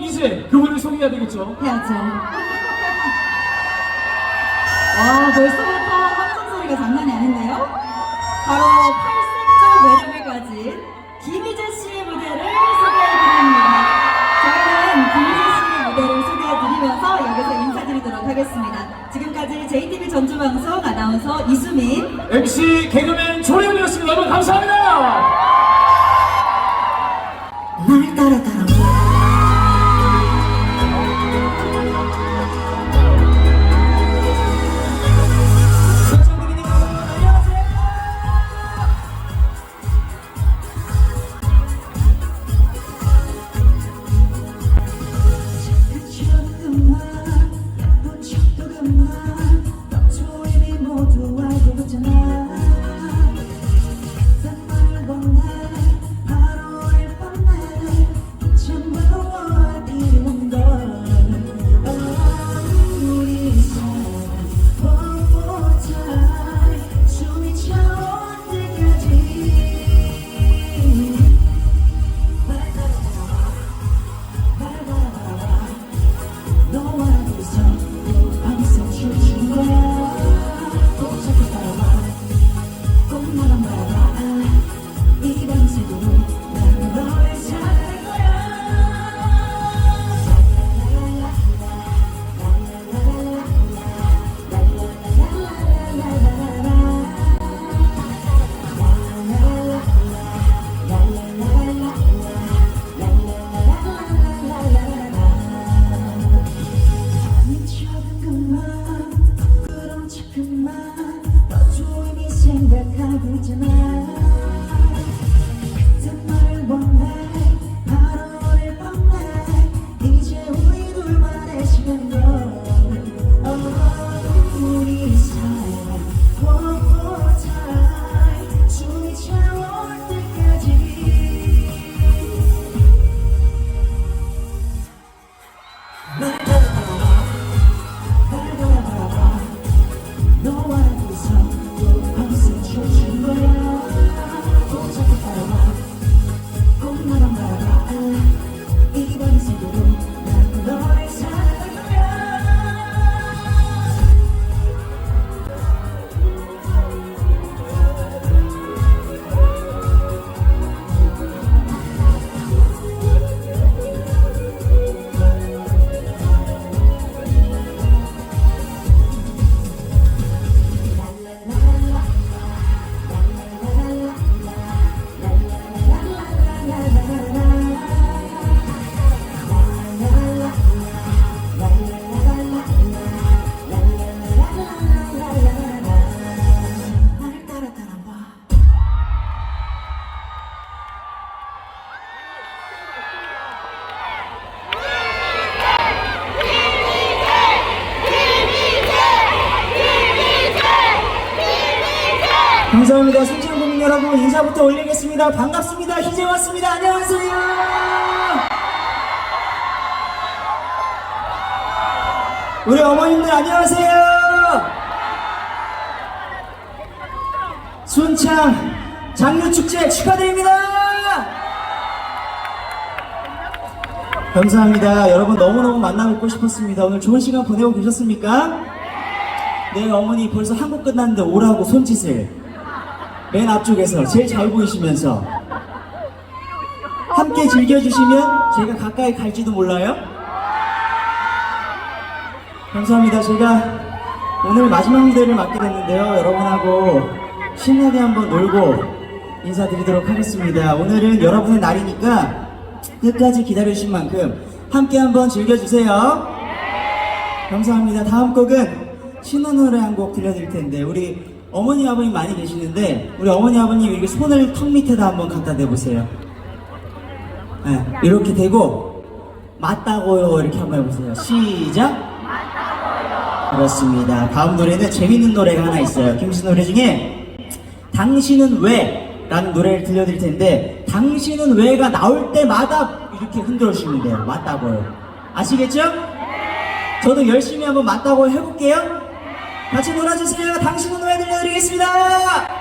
이제 그분을 소개해야 되겠죠. 해야죠. 와, 벌써부터 함성 소리가 장난이 아닌데요? 바로 8색조 매력을 가진 김희재 씨의 무대를 소개해드립니다. 저희는 김희재 씨의 무대를 소개해드리면서 여기서 인사드리도록 하겠습니다. 지금까지 JTB 전주방송 아나운서 이수민, MC 개그맨 조혜원이었습니다. 여러분 감사합니다. 날 따라 따 우리 어머님들 안녕하세요. 순창 장류축제 축하드립니다. 감사합니다. 여러분 너무너무 만나뵙고 싶었습니다. 오늘 좋은 시간 보내고 계셨습니까? 네, 어머니 벌써 한국 끝났는데 오라고 손짓을. 맨 앞쪽에서 제일 잘 보이시면서 함께 즐겨주시면 제가 가까이 갈지도 몰라요. 감사합니다. 제가 오늘 마지막 무대를 맡게 됐는데요. 여러분하고 신나게 한번 놀고 인사드리도록 하겠습니다. 오늘은 여러분의 날이니까 끝까지 기다려주신 만큼 함께 한번 즐겨주세요. 감사합니다. 다음 곡은 신나는 노래 한 곡 들려드릴 텐데 우리 어머니 아버님 많이 계시는데 우리 어머니 아버님 이렇게 손을 턱 밑에다 한번 갖다 대보세요. 네, 이렇게 대고 맞다고요 이렇게 한번 해보세요. 시작. 그렇습니다. 다음 노래는 재밌는 노래가 하나 있어요. 김씨 노래 중에 당신은 왜? 라는 노래를 들려드릴 텐데 당신은 왜가 나올 때마다 이렇게 흔들어 주시면 돼요. 맞다고요. 아시겠죠? 저도 열심히 한번 맞다고 해볼게요. 같이 놀아주세요. 당신은 왜 들려드리겠습니다.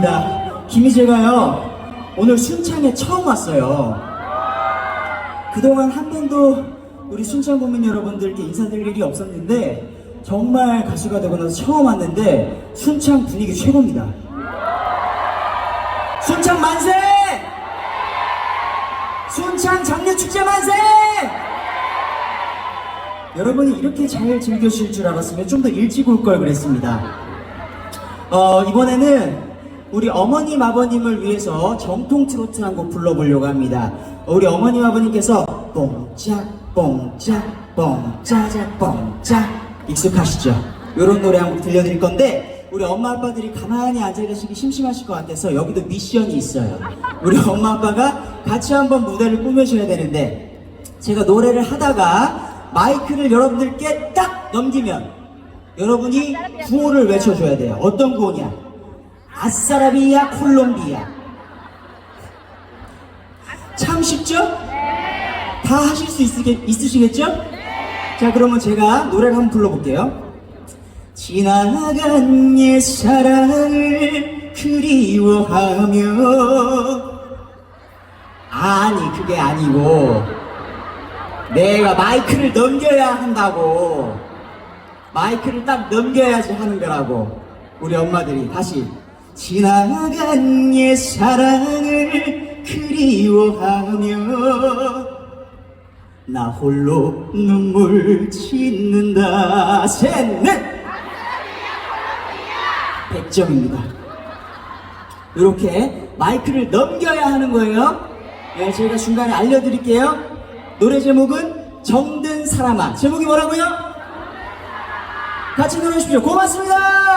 감사합니다. 김희재가요, 오늘 순창에 처음 왔어요. 그동안 한 번도 우리 순창 국민 여러분들께 인사드릴 일이 없었는데, 정말 가수가 되고 나서 처음 왔는데, 순창 분위기 최고입니다. 순창 만세! 순창 장례축제 만세! 여러분이 이렇게 잘 즐겨주실 줄 알았으면 좀 더 일찍 올 걸 그랬습니다. 어, 이번에는 우리 어머님 아버님을 위해서 정통 트로트 한 곡 불러보려고 합니다. 우리 어머님 아버님께서 뽕짝 뽕짝 뽕짜작 뽕짝 익숙하시죠? 이런 노래 한 곡 들려드릴 건데 우리 엄마 아빠들이 가만히 앉아 계시기 심심하실 것 같아서 여기도 미션이 있어요. 우리 엄마 아빠가 같이 한번 무대를 꾸며줘야 되는데 제가 노래를 하다가 마이크를 여러분들께 딱 넘기면 여러분이 구호를 외쳐줘야 돼요. 어떤 구호냐? 아싸라비아 콜롬비아. 참 쉽죠? 다 하실 수 있으겠, 있으시 겠죠? 자, 그러면 제가 노래를 한번 불러볼게요. 지나간 옛 사랑을 그리워하며 아니 그게 아니고 내가 마이크를 넘겨야 한다고 마이크를 딱 넘겨야지 하는 거라고 우리 엄마들이 다시 지나간 옛 사랑을 그리워하며 나 홀로 눈물 짓는다. 셋넷. 100점입니다. 이렇게 마이크를 넘겨야 하는 거예요. 네, 저희가 중간에 알려드릴게요. 노래 제목은 정든 사람아. 제목이 뭐라고요? 같이 노래 주십시오. 고맙습니다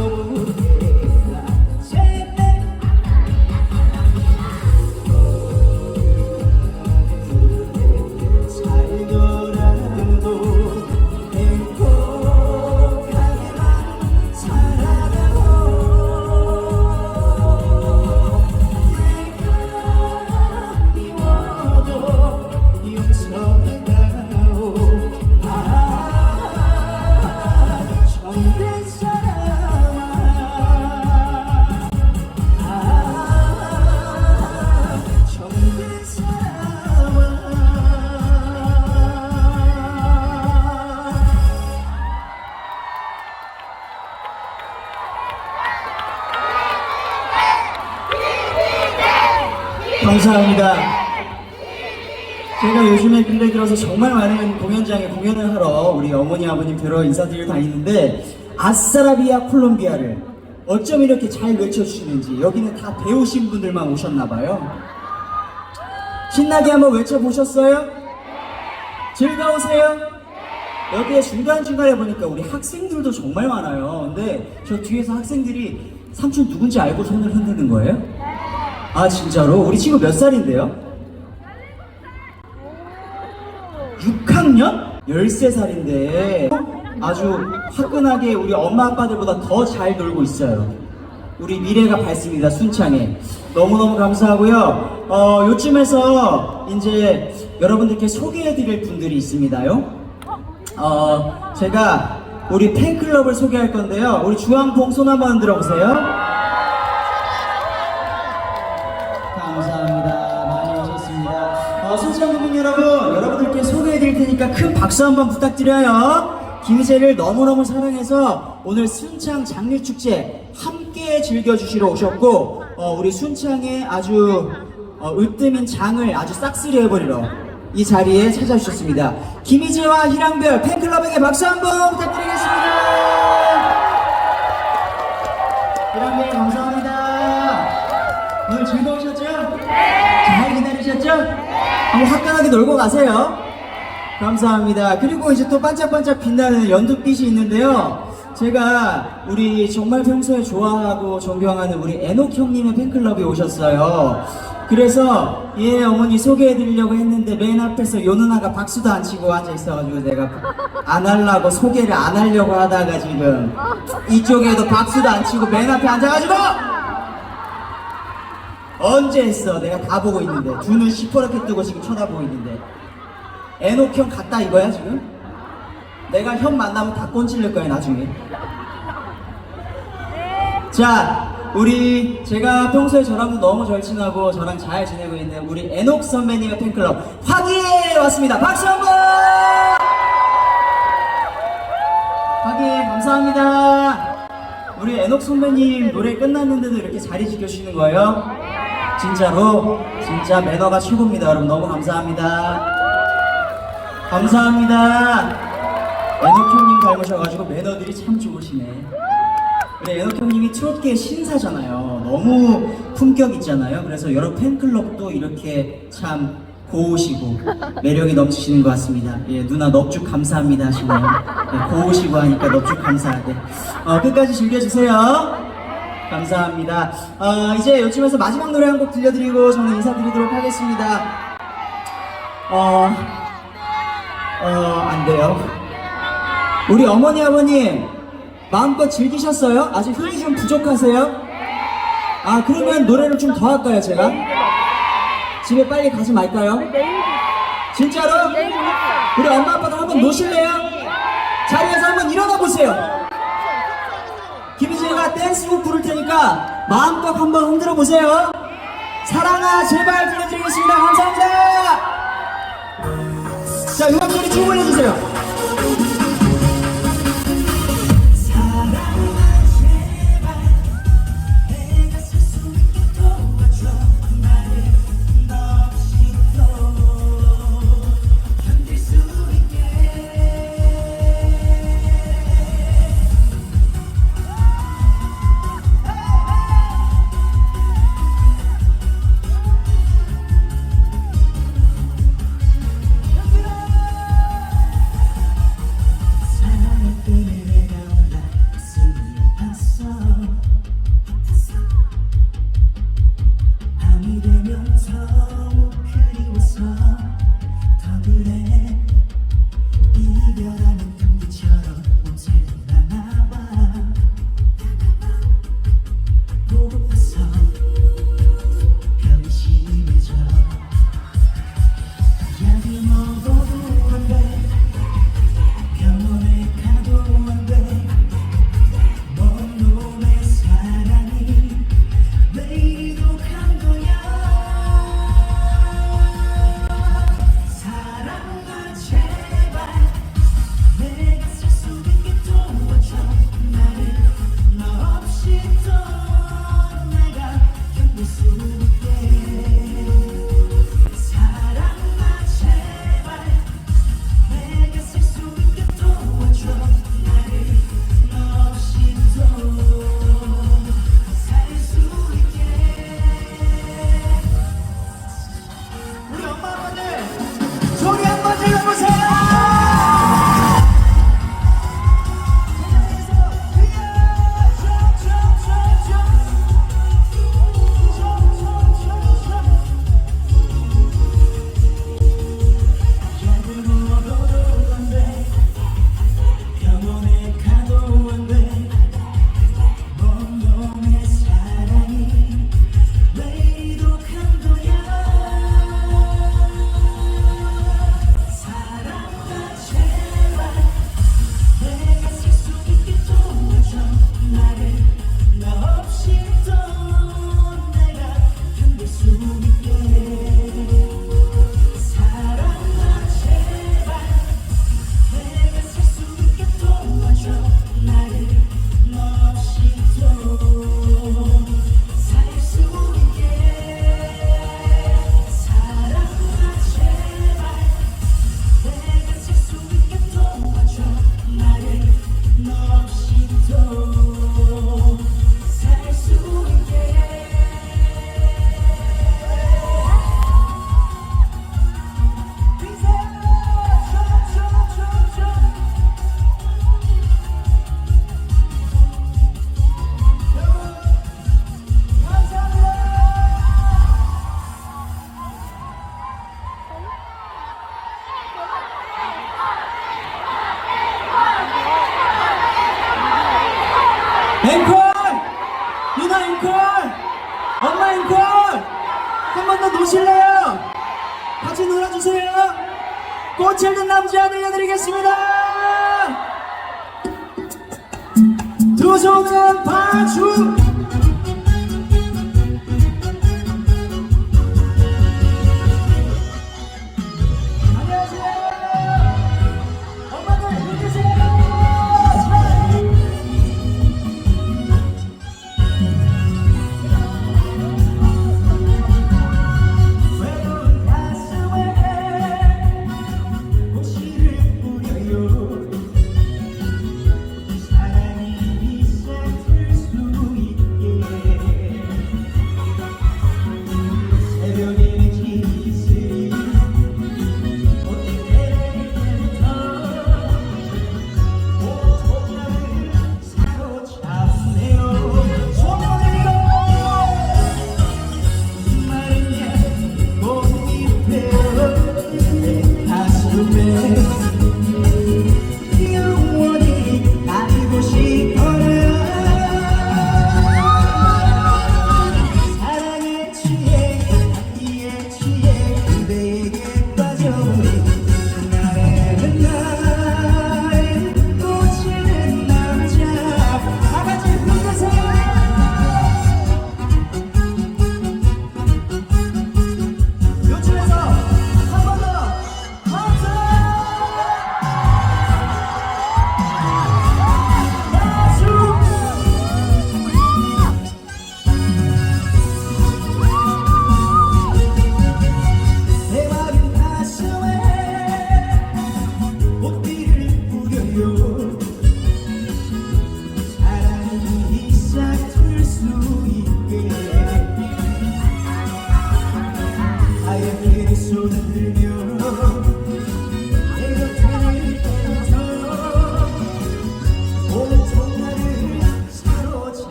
olur. 감사합니다. 제가 요즘에 근래 들어서 정말 많은 공연장에 공연을 하러 우리 어머니 아버님 뵈러 인사드리러 다니는데 아싸라비아 콜롬비아를 어쩜 이렇게 잘 외쳐주시는지 여기는 다 배우신 분들만 오셨나봐요. 신나게 한번 외쳐보셨어요? 즐거우세요? 여기에 중간중간에 보니까 우리 학생들도 정말 많아요. 근데 저 뒤에서 학생들이 삼촌 누군지 알고 손을 흔드는 거예요? 아, 진짜로? 우리 친구 몇 살인데요? 6학년? 13살인데 아주 화끈하게 우리 엄마 아빠들보다 더 잘 놀고 있어요. 우리 미래가 밝습니다. 순창에. 너무너무 감사하고요. 어, 요쯤에서 이제 여러분들께 소개해드릴 분들이 있습니다요. 어, 제가 우리 팬클럽을 소개할 건데요. 우리 주황봉 손 한번 들어보세요. 테니까 큰 박수 한번 부탁드려요. 김희재를 너무너무 사랑해서 오늘 순창 장례축제 함께 즐겨주시러 오셨고, 어, 우리 순창의 아주 어, 으뜸인 장을 아주 싹쓸이 해버리러 이 자리에 찾아주셨습니다. 김희재와 희랑별 팬클럽에게 박수 한번 부탁드리겠습니다. 희랑별 감사합니다. 오늘 즐거우셨죠? 잘 기다리셨죠? 한번 화끈하게 놀고 가세요. 감사합니다. 그리고 이제 또 반짝반짝 빛나는 연두빛이 있는데요. 제가 우리 정말 평소에 좋아하고 존경하는 우리 애녹 형님의 팬클럽에 오셨어요. 그래서 예 어머니 소개해드리려고 했는데 맨 앞에서 요 누나가 박수도 안 치고 앉아 있어가지고 내가 안 하려고 소개를 안 하려고 하다가 지금 이쪽에도 박수도 안 치고 맨 앞에 앉아가지고 언제 했어? 내가 다 보고 있는데 두눈 시퍼렇게 뜨고 지금 쳐다보고 있는데 애녹 형 같다 이거야 지금? 내가 형 만나면 다 꼰질릴 거야 나중에. 자 우리 제가 평소에 저랑도 너무 절친하고 저랑 잘 지내고 있는 우리 애녹 선배님의 팬클럽 화기에 왔습니다. 박수 한번! 화기 감사합니다. 우리 애녹 선배님 노래 끝났는데도 이렇게 자리 지켜주시는 거예요? 진짜로? 진짜 매너가 최고입니다 여러분. 너무 감사합니다 감사합니다. 애녹 형님 닮으셔가지고 매너들이 참 좋으시네. 우리 애녹 형님이 트롯계 신사잖아요. 너무 품격 있잖아요. 그래서 여러 팬클럽도 이렇게 참 고우시고 매력이 넘치시는 것 같습니다. 예 누나 넙죽 감사합니다 하시네요. 예, 고우시고 하니까 넙죽 감사하게. 어, 끝까지 즐겨주세요. 감사합니다. 어, 이제 요즘에서 마지막 노래 한 곡 들려드리고 저는 인사드리도록 하겠습니다. 어, 어, 안 돼요. 우리 어머니, 아버님, 마음껏 즐기셨어요? 아직 흥이 좀 부족하세요? 아, 그러면 노래를 좀 더 할까요, 제가? 집에 빨리 가지 말까요? 진짜로? 우리 엄마, 아빠도 한번 노실래요? 자리에서 한번 일어나 보세요. 김희재가 댄스곡 부를 테니까 마음껏 한번 흔들어 보세요. 사랑아 제발 들려드리겠습니다. 감사합니다. 자 음악 소리 충분히 해주세요. Amen. 엄마인권 한 번 더 노실래요? 같이 놀아주세요. 꽃 잃는 남자 들려드리겠습니다. 두 손은 파주.